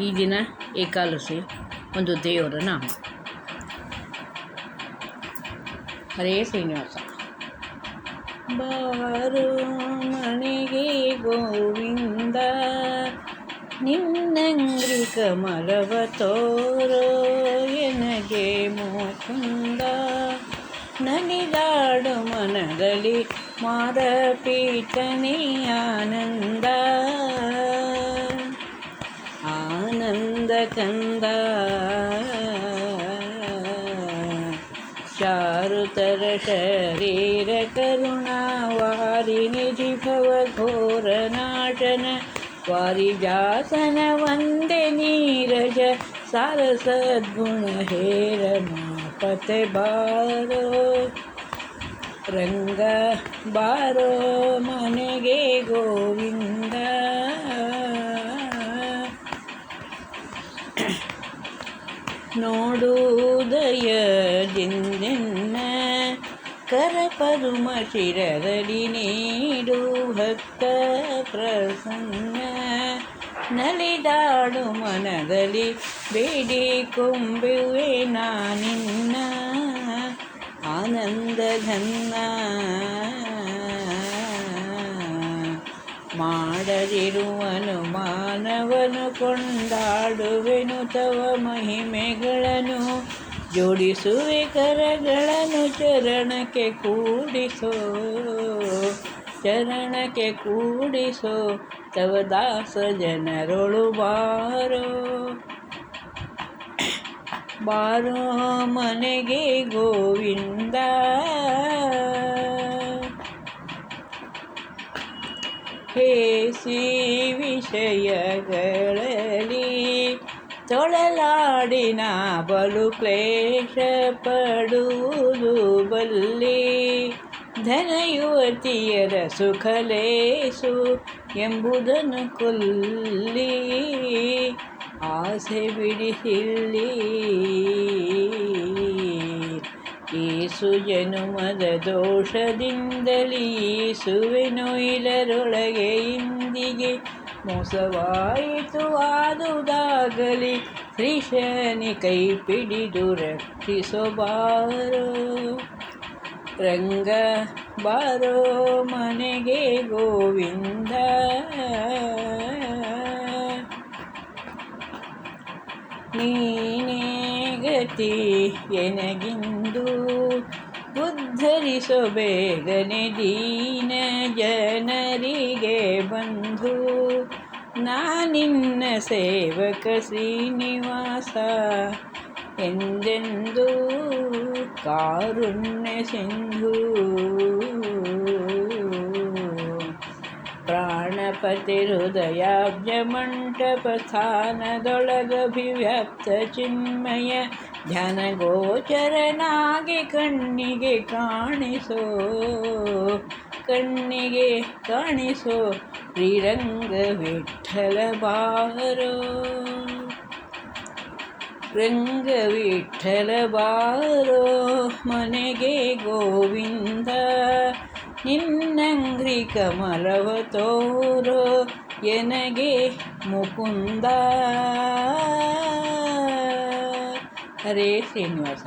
ಈ ದಿನ ಏಕಾದಶಿ, ಒಂದು ದೇವರ ನಾಮ. ಹರೇ ಶ್ರೀನಿವಾಸ. ಬಾರು ಮನೆಗೆ ಗೋವಿಂದ ನಿನ್ನಂಗ್ರಿ ಕಮಲವ ತೋರೋ ಎನಗೆ ಮೋಕುಂದ. ನಲಿದಾಡು ಮನದಲ್ಲಿ ಮಾರಪೀಠನೇ ಆನಂದ. चन्द चारु तर शरीर भव घोर नाटन वन्दे नीरज सारसद्गुणहेरमापते बारो रङ्ग बारो मने गे गोविन्द। ನೋಡುವುದಯದಿಂದೆನ್ನ ಕರಪದುಮ ಶಿರದಡಿ ನೀಡು ಭಕ್ತ ಪ್ರಸನ್ನ. ನಲಿದಾಡು ಮನದಲ್ಲಿ ಬೇಡಿ ಕೊಂಬುವೆ ನಾನಿನ್ನ ಆನಂದ ಮಾಡದಿರುವನು, ಮಾನವನು ಕೊಂಡಾಡುವೆನು, ತವ ಮಹಿಮೆಗಳನ್ನು ಜೋಡಿಸುವೆ, ಕರಗಳನ್ನು ಚರಣಕ್ಕೆ ಕೂಡಿಸೋ ಚರಣಕ್ಕೆ ಕೂಡಿಸೋ, ತವ ದಾಸ ಜನರೊಳು ಬಾರೋ. ಬಾರೋ ಮನೆಗೆ ಗೋವಿಂದ. ಹೇಸಿ ವಿಷಯಗಳಲ್ಲಿ ತೊಳಲಾಡಿನ ಬಲು ಕ್ಲೇಶ ಪಡುವುದು ಬಲ್ಲಿ ಧನ ಯುವತಿಯರ ಸುಖಲೇಸು ಎಂಬುದನ್ನು ಕೊಲ್ಲಿ ಆಸೆ ಬಿಡಿಸಿಲ್ಲಿ ಈಸು ಜನುಮದ ದೋಷದಿಂದಲೀ ಸುವೆನು ಇಲರೊಳಗೆ ಇಂದಿಗೆ ಮೋಸವಾಯಿತು ಆದುದಾಗಲಿ ಶ್ರೀಶನಿ ಕೈ ಪಿಡಿದು ರಕ್ಷಿಸೋ ಬಾರೋ ರಂಗ ಬಾರೋ ಮನೆಗೆ ಗೋವಿಂದ ಗತಿ ಎನಗಿಂದು ಉದ್ಧರಿಸೋ ಬೇಗನೆ ದೀನ ಜನರಿಗೆ ಬಂಧು. ನಾನಿನ್ನ ಸೇವಕ ಶ್ರೀನಿವಾಸ ಎಂದೆಂದು ಕಾರುಣ್ಯ ಸಿಂಧು. ಪ್ರಾಣಪತಿ ಹೃದಯಾಬ್ಜ ಮಂಟಪ ಸ್ಥಾನದೊಳಗಭಿವ್ಯಕ್ತ ಚಿನ್ಮಯ ಧ್ಯಾನ ಗೋಚರನಾಗಿ ಕಣ್ಣಿಗೆ ಕಾಣಿಸೋ ಕಣ್ಣಿಗೆ ಕಾಣಿಸೋ ಶ್ರೀರಂಗ ವಿಠಲ ಬಾರೋ ರಂಗ ವಿಠಲ ಬಾರೋ ಮನೆಗೆ ಗೋವಿಂದ ನಿನ್ನಂಗ್ರಿ ಕಮಲವ ತೋರು ಎನಗೆ ಮುಕುಂದ. ಹರೇ ಶ್ರೀನಿವಾಸ.